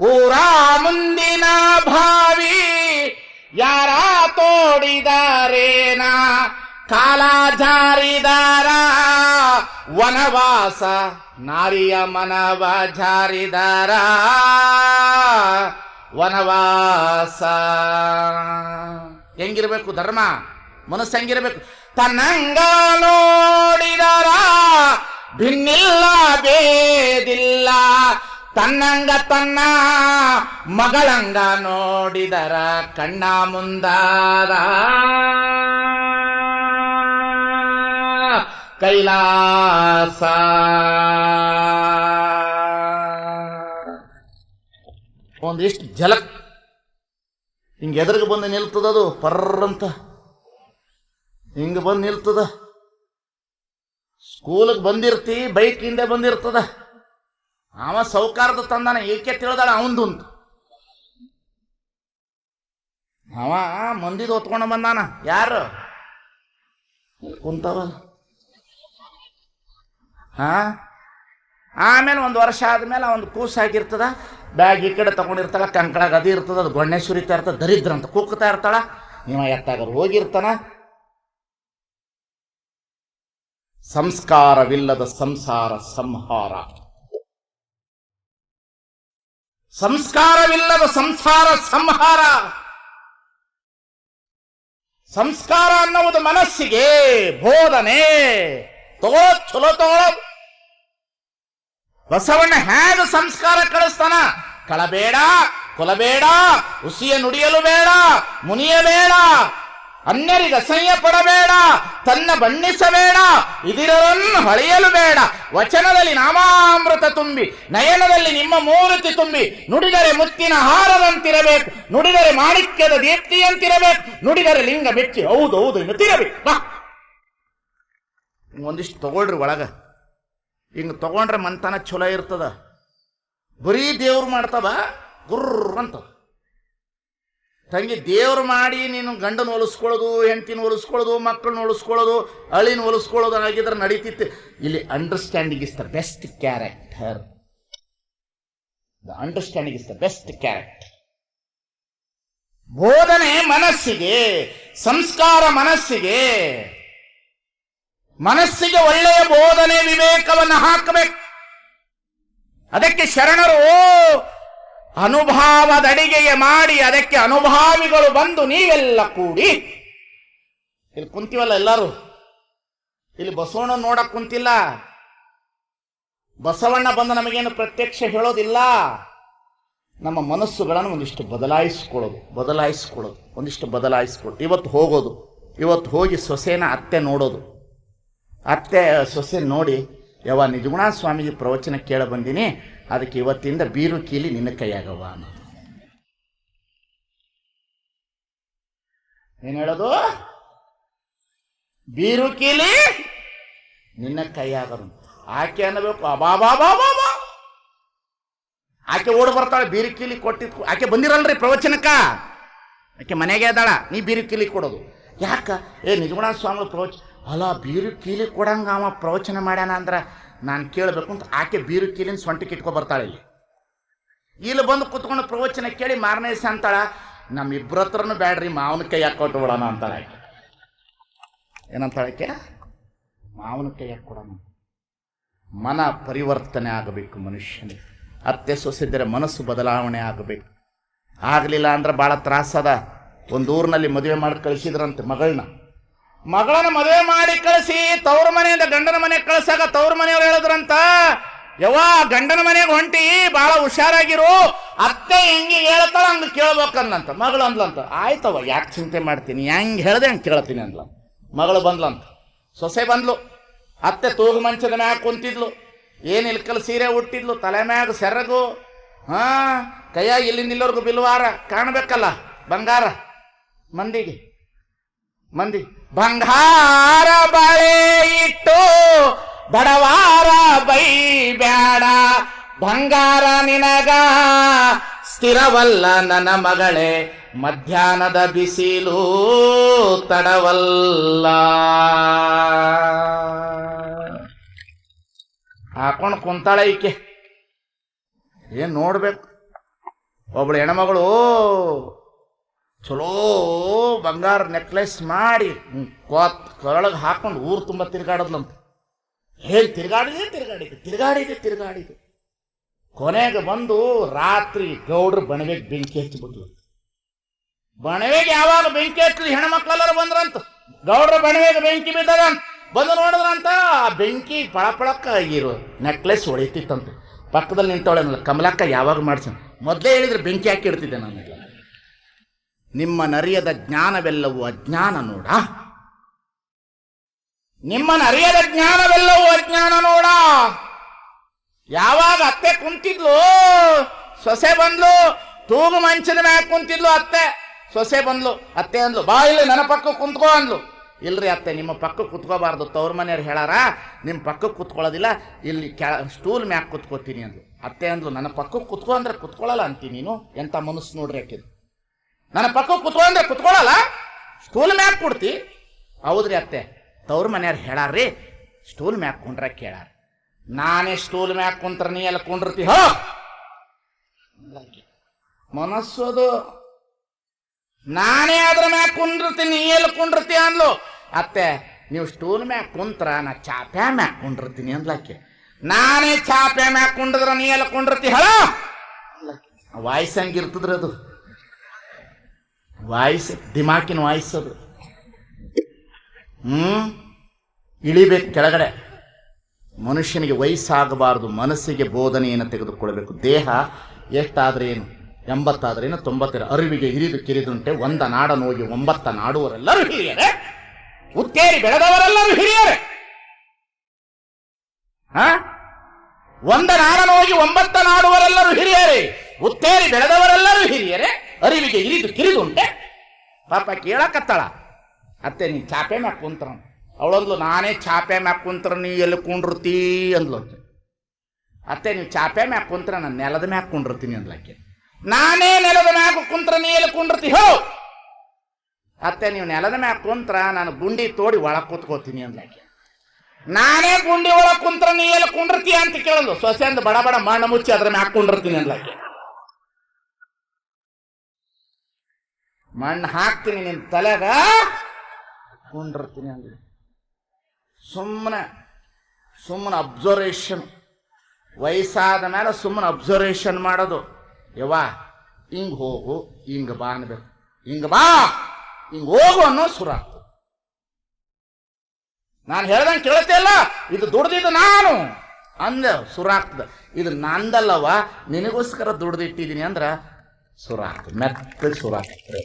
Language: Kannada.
ಊರ ಮುಂದಿನ ಭಾವಿ ಯಾರ ತೋಡಿದಾರೇನ? ಕಾಲ ಜಾರಿದಾರ, ವನವಾಸ, ನಾರಿಯ ಮನವ ಜಾರಿದಾರ. ವನವಾಸ. ಹೆಂಗಿರ್ಬೇಕು ಧರ್ಮ? ಮನಸ್ಸು ಹೆಂಗಿರ್ಬೇಕು? ತನ್ನಂಗ ನೋಡಿದಾರ, ಭಿನ್ನಿಲ್ಲ ಬೇದಿಲ್ಲ ತನ್ನಂಗ ತನ್ನ ಮಗಳಂಗ ನೋಡಿದರ ಕಣ್ಣ ಮುಂದಾದ. ಕೈಲಾಸ. ಒಂದಿಷ್ಟು ಜಲ ಹಿಂಗೆ ಎದುರಿಗೆ ಬಂದು ನಿಲ್ತದದು ಪರ್ರಂತ. ಹಿಂಗೆ ಬಂದು ನಿಲ್ತದ. ಸ್ಕೂಲಿಗೆ ಬಂದಿರ್ತಿ, ಬೈಕ್ ಹಿಂದೆ ಬಂದಿರ್ತದ. ಅವ ಸೌಕಾರದ ತಂದಾನ ಏಕೆ ತಿಳಿದಾಳ ಅವಂದು ಅವ ಮಂದಿದ ಹೊತ್ಕೊಂಡು ಬಂದಾನ. ಯಾರು? ಕುಂತವ. ಹಾ? ಆಮೇಲೆ ಒಂದು ವರ್ಷ ಆದಮೇಲೆ ಒಂದು ಕೂಸು ಆಗಿರ್ತದ, ಬ್ಯಾಗ್ ಈ ಕಡೆ ತಗೊಂಡಿರ್ತಾಳ ಕಂಕಳ ಅದು ಇರ್ತದ, ಅದು ಗೊಣ್ಣೆ ಸುರಿತಾ ಇರ್ತದ, ದರಿದ್ರ ಅಂತ ಕೂಕ್ತಾ ಇರ್ತಾಳ. ಇವ ಎತ್ತಾಗ ಹೋಗಿರ್ತಾನ. ಸಂಸ್ಕಾರವಿಲ್ಲದ ಸಂಸಾರ ಸಂಹಾರ. ಸಂಸ್ಕಾರವಿಲ್ಲದ ಸಂಸಾರ ಸಂಹಾರ. ಸಂಸ್ಕಾರ ಅನ್ನುವುದು ಮನಸ್ಸಿಗೆ ಬೋಧನೆ. ತಗೋ ಚಲೋ ತಗೊಳ್ಳೋ ಬಸವಣ್ಣ ಹೇಗ ಸಂಸ್ಕಾರ ಕಳಿಸ್ತಾನ? ಕಳಬೇಡ, ಕೊಲಬೇಡ, ಹುಸಿಯ ನುಡಿಯಲು ಬೇಡ ಮುನಿಯಬೇಡ ಅನ್ಯರಿಗೆ ಅಸಹ್ಯ ಪಡಬೇಡ ತನ್ನ ಬಣ್ಣಿಸಬೇಡ, ಇದಿರರನ್ನು ಹಳೆಯಲು ಬೇಡ. ವಚನದಲ್ಲಿ ನಾಮಾಮೃತ ತುಂಬಿ, ನಯನದಲ್ಲಿ ನಿಮ್ಮ ಮೂರ್ತಿ ತುಂಬಿ, ನುಡಿದರೆ ಮುತ್ತಿನ ಹಾರದಂತಿರಬೇಕು, ನುಡಿದರೆ ಮಾಣಿಕ್ಯದ ದೀಪ್ತಿಯಂತಿರಬೇಕು, ನುಡಿದರೆ ಲಿಂಗ ಮೆಚ್ಚಿ ಹೌದು ಹೌದು, ಇನ್ನು ಬಾ. ಒಂದಿಷ್ಟು ತಗೊಳ್ರಿ ಒಳಗ. ಹಿಂಗೆ ತಗೊಂಡ್ರೆ ಮಂತನ ಚಲೋ ಇರ್ತದ. ಬರೀ ದೇವ್ರು ಮಾಡ್ತವ ಗುರ್ರ ಅಂತ ತಂಗಿ, ದೇವ್ರು ಮಾಡಿ ನೀನು ಗಂಡನ ಒಲಿಸ್ಕೊಳ್ಳೋದು ಹೆಂಡತಿನ ಒಲಿಸ್ಕೊಳ್ಳೋದು ಮಕ್ಕಳನ್ನ ಒಲಿಸ್ಕೊಳ್ಳೋದು ಅಳಿನ ಒಲಿಸ್ಕೊಳ್ಳೋದು ಆಗಿದ್ರೆ ನಡೀತಿತ್ತು. ಇಲ್ಲಿ understanding is the best character the understanding is the best character ಬೋಧನೆ ಮನಸ್ಸಿಗೆ, ಸಂಸ್ಕಾರ ಮನಸ್ಸಿಗೆ. ಮನಸ್ಸಿಗೆ ಒಳ್ಳೆಯ ಬೋಧನೆ ವಿವೇಕವನ್ನು ಹಾಕಬೇಕು. ಅದಕ್ಕೆ ಶರಣರು ಅನುಭಾವದಡಿಗೆಗೆ ಮಾಡಿ ಅದಕ್ಕೆ ಅನುಭಾವಿಗಳು ಬಂದು ನೀವೆಲ್ಲ ಕೂಡಿ. ಇಲ್ಲಿ ಕುಂತೀವಲ್ಲ ಎಲ್ಲರೂ? ಇಲ್ಲಿ ಬಸವಣ್ಣ ನೋಡಕ್ ಕುಂತಿಲ್ಲ. ಬಸವಣ್ಣ ಬಂದು ನಮಗೇನು ಪ್ರತ್ಯಕ್ಷ ಹೇಳೋದಿಲ್ಲ. ನಮ್ಮ ಮನಸ್ಸುಗಳನ್ನು ಒಂದಿಷ್ಟು ಬದಲಾಯಿಸ್ಕೊಳ್ಳೋದು ಬದಲಾಯಿಸ್ಕೊಳ್ಳೋದು, ಒಂದಿಷ್ಟು ಬದಲಾಯಿಸ್ಕೊಳ್ಳೋದು. ಇವತ್ತು ಹೋಗೋದು, ಇವತ್ತು ಹೋಗಿ ಸೊಸೆನ ಅತ್ತೆ ನೋಡೋದು. ಅತ್ತೆ ಸೊಸೆ ನೋಡಿ ಯಾವ ನಿಜಗುಣ ಸ್ವಾಮೀಜಿ ಪ್ರವಚನ ಕೇಳ ಬಂದೀನಿ. ಅದಕ್ಕೆ ಇವತ್ತಿಂದ ಬೀರು ಕೀಲಿ ನಿನ್ನ ಕೈಯಾಗವ ಅನ್ನೋದು. ಏನು ಹೇಳೋದು? ಬೀರು ಕೀಲಿ ನಿನ್ನ ಕೈಯಾಗದು. ಆಕೆ ಅನ್ನಬೇಕು. ಬಾ ಬಾ ಬಾ ಬಾ ಬಾ ಆಕೆ ಓಡ್ ಬರ್ತಾಳೆ, ಬೀರು ಕೀಲಿ ಕೊಟ್ಟಿದ್ ಆಕೆ ಬಂದಿರಲ್ರಿ ಪ್ರವಚನಕ್ಕ. ಆಕೆ ಮನೆಗೆ ಅದಾಳ, ನೀ ಬೀರು ಕೀಲಿ ಕೊಡೋದು. ಯಾಕ? ಏ, ನಿಜಗುಣ ಸ್ವಾಮಿ ಪ್ರವಚನ ಅಲ್ಲ, ಬೀರು ಕೀಲಿ ಕೊಡಂಗ ಅವ ಪ್ರವಚನ ಮಾಡ್ಯಾನ ಅಂದ್ರ ನಾನು ಕೇಳಬೇಕು ಅಂತ ಆಕೆ ಬೀರು ಕೀಲಿನ ಸೊಂಟಕ್ಕೆ ಇಟ್ಕೊ ಬರ್ತಾಳೆ ಇಲ್ಲಿ. ಇಲ್ಲಿ ಬಂದು ಕುತ್ಕೊಂಡು ಪ್ರವಚನ ಕೇಳಿ ಮಾರನೇ ದಿವಸ ಅಂತಾಳ ನಮ್ಮಿಬ್ಬರ ಹತ್ರನೂ ಬ್ಯಾಡ್ರಿ, ಮಾವನ ಕೈ ಹಾಕೊಟ್ಟು ಬಿಡೋಣ ಅಂತಾಳೆ ಆಕೆ. ಏನಂತಾಳೆ ಆಕೆ? ಮಾವನ ಕೈ ಹಾಕೊಡೋಣ ಮನ ಪರಿವರ್ತನೆ ಆಗಬೇಕು ಮನುಷ್ಯನಿಗೆ. ಅತ್ತೆ ಸೊಸೆದರೆ ಮನಸ್ಸು ಬದಲಾವಣೆ ಆಗಬೇಕು. ಆಗಲಿಲ್ಲ ಅಂದ್ರೆ ಭಾಳ ತ್ರಾಸದ ಒಂದು ಊರಿನಲ್ಲಿ ಮದುವೆ ಮಾಡಿ ಕಳಿಸಿದ್ರಂತೆ ಮಗಳನ್ನ ಮಗಳನ್ನ ಮದುವೆ ಮಾಡಿ ಕಳಿಸಿ, ತವ್ರ ಮನೆಯಿಂದ ಗಂಡನ ಮನೆಗೆ ಕಳ್ಸಾಗ ತವ್ರ ಮನೆಯವ್ರು ಹೇಳಿದ್ರಂತ? ಯವ್ವ, ಗಂಡನ ಮನೆಗೆ ಹೊಂಟಿ ಬಹಳ ಹುಷಾರಾಗಿರು. ಅತ್ತೆ ಹೆಂಗೆ ಹೇಳ್ತಾಳ ಹಂಗೆ ಕೇಳ್ಬೇಕಂದಂತ ಮಗಳು ಅಂದ್ಲಂತ. ಆಯ್ತವ ಯಾಕೆ ಚಿಂತೆ ಮಾಡ್ತೀನಿ? ಹೆಂಗೆ ಹೇಳ್ದೆ ಹಂಗೆ ಕೇಳ್ತೀನಿ ಅಂದ್ಲ. ಮಗಳು ಬಂದ್ಲಂತ. ಸೊಸೆ ಬಂದ್ಲು. ಅತ್ತೆ ತೂಗು ಮಂಚದ ಮ್ಯಾಗ ಕುಂತಿದ್ಲು. ಏನು ಇಲ್ಕಲ್ ಸೀರೆ ಹುಟ್ಟಿದ್ಲು ತಲೆ ಮ್ಯಾಗ ಸೆರಗು. ಹಾ, ಕೈಯಾಗಿ ಇಲ್ಲಿಂದ ಇಲ್ಲೋರ್ಗು ಬಿಲ್ವಾರ. ಕಾಣಬೇಕಲ್ಲ. ಬಂಗಾರ. ಮಂದಿಗೆ. ಮಂದಿ, ಬಂಗಾರ ಬಳೆ ಇಟ್ಟು ಬಡವಾರ ಬೈ ಬ್ಯಾಡ. ಬಂಗಾರ ನಿನಗ ಸ್ಥಿರವಲ್ಲ ನನ್ನ ಮಗಳೇ, ಮಧ್ಯಾಹ್ನದ ಬಿಸಿಲು ತಡವಲ್ಲ. ಹಾಕೊಂಡು ಕುಂತಾಳ ಈಕೆ. ಏನ್ ನೋಡ್ಬೇಕು? ಒಬ್ಳು ಹೆಣ್ಮಗಳು ಚಲೋ ಬಂಗಾರ ನೆಕ್ಲೆಸ್ ಮಾಡಿ ಕೊತ್, ಕೊರಳಗೆ ಹಾಕೊಂಡು ಊರು ತುಂಬ ತಿರುಗಾಡದ್ಲಂತ. ಹೇಗೆ ತಿರುಗಾಡಿದೆ ತಿರುಗಾಡಿದೆ ತಿರುಗಾಡಿದೆ ತಿರುಗಾಡಿದೆ. ಕೊನೆಗೆ ಬಂದು ರಾತ್ರಿ ಗೌಡ್ರು ಬಣವೆಗೆ ಬೆಂಕಿ ಹಚ್ಚಿಬಿಟ್ಲು ಬಣವೆಗೆ ಯಾವಾಗ ಬೆಂಕಿ ಹಚ್ಚಲಿ ಹೆಣ್ಮಕ್ಳೆಲ್ಲರೂ ಬಂದ್ರಂತ? ಗೌಡ್ರ ಬಣವೆಗೆ ಬೆಂಕಿ ಬಿದ್ದದ ಬಂದು ನೋಡಿದ್ರಂತ, ಆ ಬೆಂಕಿ ಪಳಪಳಕ್ಕ ಇರು ನೆಕ್ಲೆಸ್ ಹೊಳಿತಿತ್ತಂತೆ. ಪಕ್ಕದಲ್ಲಿ ನಿಂತವಳೆ ಕಮಲಕ್ಕ ಯಾವಾಗ ಮಾಡ್ಸ ಮೊದಲೇ ಹೇಳಿದ್ರೆ ಬೆಂಕಿ ಹಾಕಿ ಇಡ್ತಿದ್ದೆ ನಾನೆಲ್ಲ ನಿಮ್ಮ ನರಿಯದ ಜ್ಞಾನವೆಲ್ಲವೂ ಅಜ್ಞಾನ ನೋಡ. ನಿಮ್ಮ ನರಿಯದ ಜ್ಞಾನವೆಲ್ಲವೂ ಅಜ್ಞಾನ ನೋಡ. ಯಾವಾಗ ಅತ್ತೆ ಕುಂತಿದ್ಲು? ಸೊಸೆ ಬಂದ್ಲು? ತೂಗು ಮಂಚದ ಮ್ಯಾಗ ಕುಂತಿದ್ಲು ಅತ್ತೆ. ಸೊಸೆ ಬಂದ್ಲು. ಅತ್ತೆ ಅಂದ್ಲು, ಬಾ ಇಲ್ಲಿ, ನನ್ನ ಪಕ್ಕ ಕುಂತ್ಕೋ ಅಂದ್ಲು. ಇಲ್ರಿ ಅತ್ತೆ, ನಿಮ್ಮ ಪಕ್ಕ ಕುತ್ಕೋಬಾರ್ದು. ತವ್ರ ಮನೆಯವ್ರು ಹೇಳಾರ ನಿಮ್ಮ ಪಕ್ಕಕ್ಕೆ ಕುತ್ಕೊಳ್ಳೋದಿಲ್ಲ ಇಲ್ಲಿ ಸ್ಟೂಲ್ ಮ್ಯಾಕ್ ಕುತ್ಕೋತೀನಿ ಅಂದ್ಲು. ಅತ್ತೆ ಅಂದ್ಲು, ನನ್ನ ಪಕ್ಕಕ್ಕೆ ಕುತ್ಕೋ ಅಂದ್ರೆ ಕುತ್ಕೊಳ್ಳಲ್ಲ ಅಂತೀನಿ ನೀನು. ಎಂತ ಮನಸ್ಸು ನೋಡ್ರಿ ಆಕಿದು. ನನ್ನ ಪಕ್ಕ ಕುತ್ಕೊಂಡ್ರೆ ಕುತ್ಕೊಳ್ಳಲ್ಲ? ಸ್ಟೂಲ್ ಮ್ಯಾಕ್ ಕೊಡ್ತಿ. ಹೌದ್ರಿ ಅತ್ತೆ, ತವ್ರ ಮನೆಯವ್ರು ಹೇಳಾರ್ರಿ ಸ್ಟೂಲ್ ಮ್ಯಾಕ್ ಕುಂಡ್ರ ಕೇಳಾರ. ನಾನೇ ಸ್ಟೂಲ್ ಮ್ಯಾಕ್ ಕುಂತ್ರ ನೀ ಎಲ್ಲ ಕುಂಡಿರ್ತಿ? ಹೋ! ಮನಸ್ಸೋದು ನಾನೇ ಅದ್ರ ಮ್ಯಾಕ್ ಕುಂಡಿರ್ತೀನಿ ನೀ ಎಲ್ಲಿ ಕುಂಡಿರ್ತಿ ಅಂದ್ಲು. ಅತ್ತೆ, ನೀವು ಸ್ಟೂಲ್ ಮ್ಯಾಕ್ ಕುಂತ್ರ, ನಾ ಚಾಪ್ಯಾ ಮ್ಯಾಕ್ ಕುಂಡಿರ್ತೀನಿ ಅಂದ್ಲಾಕೆ. ನಾನೇ ಚಾಪೆ ಮ್ಯಾಕ್ ಕುಂಡಿದ್ರ ನೀ ಎಲ್ಲ ಕುಂಡಿರ್ತಿ? ಹಲೋ! ವಾಯ್ಸ್ ಹಂಗಿರ್ತದ್ರ ಅದು? ವಾಯ್ಸ್, ದಿಮಾಕಿನ ವಾಯ್ಸ್ ಅದು. ಹ್ಮ್? ಇಳಿಬೇಕು ಕೆಳಗಡೆ. ಮನುಷ್ಯನಿಗೆ ವಯಸ್ಸಾಗಬಾರದು, ಮನಸ್ಸಿಗೆ ಬೋಧನೆಯನ್ನು ತೆಗೆದುಕೊಳ್ಬೇಕು ದೇಹ ಎಷ್ಟಾದ್ರೆ ಏನು? ಎಂಬತ್ತಾದ್ರೇನು ತೊಂಬತ್ತರ ಅರಿವಿಗೆ ಹಿರಿದು ಕಿರಿದುಂಟೆ, ಒಂದ ನಾಡನೋಗಿ ಒಂಬತ್ತ ನಾಡುವರೆಲ್ಲರೂ ಹಿರಿಯರೆ. ಉತ್ತೇರಿ ಬೆಳೆದವರೆಲ್ಲರೂ ಹಿರಿಯರೆ. ಹ? ಒಂದ ನಾಡನೋಗಿ ಒಂಬತ್ತ ನಾಡುವರೆಲ್ಲರೂ ಹಿರಿಯರೇ. ಉತ್ತೇರಿ ಬೆಳೆದವರೆಲ್ಲರೂ ಹಿರಿಯರೇ. ಅರಿವಿಗೆ ಹಿರಿದು ಕಿರಿದುಂಟೆ ಪಾಪ ಕೇಳಕತ್ತಾಳ. ಅತ್ತೆ, ನೀ ಚಾಪೆ ಮ್ಯಾಕ್ ಕುಂತ್ರ. ಅವಳಂದ್ಲು, ನಾನೇ ಚಾಪೆ ಮ್ಯಾಕ್ ಕುಂತ್ರ, ನೀ ಎಲ್ಲಿ ಕುಂಡಿರ್ತೀ ಅಂದ್ಲು ಅತ್ತೆ. ನೀವು ಚಾಪೆ ಮ್ಯಾಕ್ ಕುಂತ್ರ, ನಾನು ನೆಲದ ಮ್ಯಾಕ್ ಕುಂಡಿರ್ತೀನಿ ಅಂದ್ಲಕ್ಕೆ ನಾನೇ ನೆಲದ ಮ್ಯಾಕ್ ಕುಂತ್ರ, ನೀ ಎಲ್ಲಿ ಕುಂಡಿರ್ತಿ? ಹೋ! ಅತ್ತೆ, ನೀವು ನೆಲದ ಮ್ಯಾಕ್ ಕುಂತ್ರ, ನಾನು ಗುಂಡಿ ತೋಡಿ ಒಳಗೆ ಕೂತ್ಕೋತೀನಿ ಅಂದ್ಲಾಕೆ ನಾನೇ ಗುಂಡಿ ಒಳಗೆ ಕುಂತ್ರ, ನೀ ಎಲ್ಲಿ ಕುಂಡಿರ್ತೀಯ ಅಂತ ಕೇಳಲು ಸೊಸೆ ಅಂದ ಬಡ ಬಡ ಮಣ್ಣು ಮುಚ್ಚಿ ಅದ್ರ ಮ್ಯಾಕ್ ಕುಂಡಿರ್ತೀನಿ ಅಂದ್ಲಾಕೆ ಮಣ್ಣು ಹಾಕ್ತೀನಿ ನಿನ್ನ ತಲೆಗ, ಕುಂಡಿರ್ತೀನಿ ಅಂದ್ರೆ ಸುಮ್ಮನೆ ಸುಮ್ಮನೆ ಅಬ್ಸರ್ವೇಷನ್ ವಯಸ್ಸಾದ ಮೇಲೆ ಸುಮ್ಮನೆ ಅಬ್ಸರ್ವೇಷನ್ ಮಾಡೋದು. ಯವ್ವ, ಹಿಂಗ್ ಹೋಗು, ಹಿಂಗ್ ಬಾ ಅನ್ಬೇಕು. ಹಿಂಗ್ ಬಾ, ಹಿಂಗ್ ಹೋಗು ಅನ್ನೋ ಸುರ ನಾನು ಹೇಳ್ದಂಗೆ ಕೇಳ್ತಿಲ್ಲ ಇದು ದುಡ್ದಿದ್ದು ನಾನು ಅಂದೆ ಸುರ ಆಗ್ತದೆ ಇದು ನಂದಲ್ಲವ ನಿನಗೋಸ್ಕರ ದುಡ್ದಿಟ್ಟಿದ್ದೀನಿ ಅಂದ್ರ ಸುರ ಆಗ್ತದೆ ಮೆತ್ತಗೆ ಸುರ ಆಗ್ತದೆ